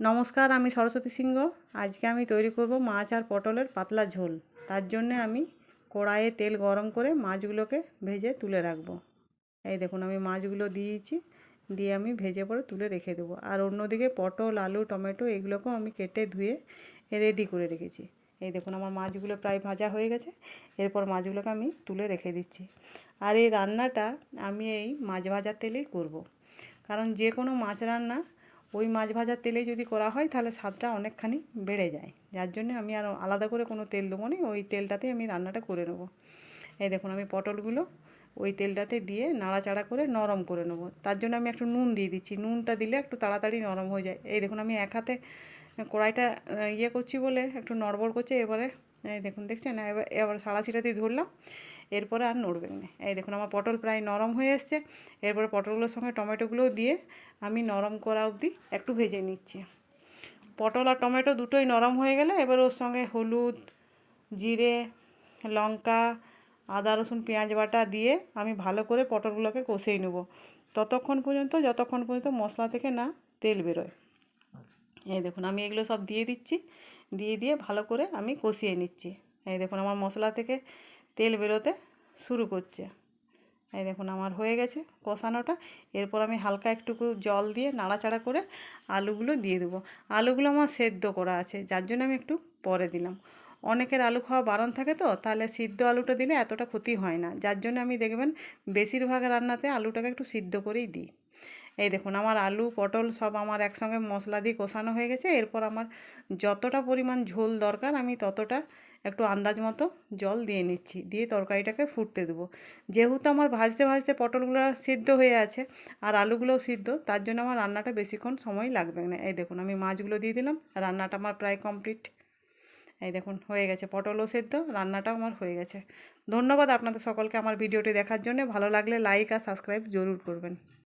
নমস্কার, আমি সরস্বতী সিংহ। আজকে আমি তৈরি করব মাছ আর পটলের পাতলা ঝোল। তার জন্যে আমি কড়াইয়ে তেল গরম করে মাছগুলোকে ভেজে তুলে রাখব। এই দেখুন, আমি মাছগুলো দিয়েছি, দিয়ে আমি ভেজে পরে তুলে রেখে দেবো। আর অন্যদিকে পটল, আলু, টমেটো, এগুলোকেও আমি কেটে ধুয়ে রেডি করে রেখেছি। এই দেখুন, আমার মাছগুলো প্রায় ভাজা হয়ে গেছে। এরপর মাছগুলোকে আমি তুলে রেখে দিচ্ছি। আর এই রান্নাটা আমি এই মাছ ভাজার তেলেই করব। কারণ যে কোনো মাছ রান্না ওই মাছ ভাজার তেলেই যদি করা হয়, তাহলে স্বাদটা অনেকখানি বেড়ে যায়। যার জন্য আমি আর আলাদা করে কোনো তেল দেবো না, ওই তেলটাতেই আমি রান্নাটা করে নেব। এই দেখুন, আমি পটলগুলো ওই তেলটাতে দিয়ে নাড়াচাড়া করে নরম করে নেব। তার জন্য আমি একটু নুন দিয়ে দিচ্ছি। নুনটা দিলে একটু তাড়াতাড়ি নরম হয়ে যায়। এই দেখুন, আমি এক হাতে কড়াইটা ইয়ে করছি বলে একটু নড়বড় করছে, এবারে এই দেখুন, দেখছেন? এবার এবার সাড়াশিটাতেই ধরলাম, এরপরে আর নড়বে না। এই দেখুন, আমার পটল প্রায় নরম হয়ে এসছে। এরপরে পটলগুলোর সঙ্গে টমেটোগুলোও দিয়ে আমি নরম করা অবধি একটু ভেজে নিচ্ছি। পটল আর টমেটো দুটোই নরম হয়ে গেলে এবার ওর সঙ্গে হলুদ, জিরে, লঙ্কা, আদা, রসুন, পেঁয়াজ বাটা দিয়ে আমি ভালো করে পটলগুলোকে কষিয়ে নেব। ততক্ষণ পর্যন্ত, যতক্ষণ পর্যন্ত মশলা থেকে না তেল বেরোয়। এই দেখুন, আমি এগুলো সব দিয়ে দিচ্ছি। দিয়ে দিয়ে ভালো করে আমি কষিয়ে নিচ্ছি। এই দেখুন, আমার মশলা থেকে তেল বেরোতে শুরু করছে। এই দেখুন আমার হয়ে গেছে কষানোটা। এরপর আমি হালকা একটুকু জল দিয়ে নাড়াচাড়া করে আলুগুলো দিয়ে দেবো। আলুগুলো আমার সেদ্ধ করা আছে, যার জন্য আমি একটু পরে দিলাম। অনেকের আলু খাওয়া বারণ থাকে তো, তাহলে সিদ্ধ আলুটা দিলে এতটা ক্ষতি হয় না। যার জন্য আমি দেখবেন বেশিরভাগ রান্নাতে আলুটাকে একটু সিদ্ধ করেই দিই। এই দেখুন আমার আলু, পটল সব আমার একসঙ্গে মশলা দিয়ে কষানো হয়ে গেছে। এরপর আমার যতটা পরিমাণ ঝোল দরকার আমি ততটা একটু আন্দাজ মতো জল দিয়ে নিচ্ছি। দিয়ে তরকারিটাকে ফুটতে দেবো। যেহেতু আমার ভাজতে ভাজতে পটলগুলো সিদ্ধ হয়ে আছে আর আলুগুলোও সিদ্ধ, তার জন্য আমার রান্নাটা বেশিক্ষণ সময় লাগবে না। এই দেখুন, আমি মাছগুলো দিয়ে দিলাম, রান্নাটা আমার প্রায় কমপ্লিট। এই দেখুন, হয়ে গেছে, পটলও সেদ্ধ, রান্নাটাও আমার হয়ে গেছে। ধন্যবাদ আপনাদের সকলকে আমার ভিডিওটি দেখার জন্য। ভালো লাগলে লাইক আর সাবস্ক্রাইব জরুর করবেন।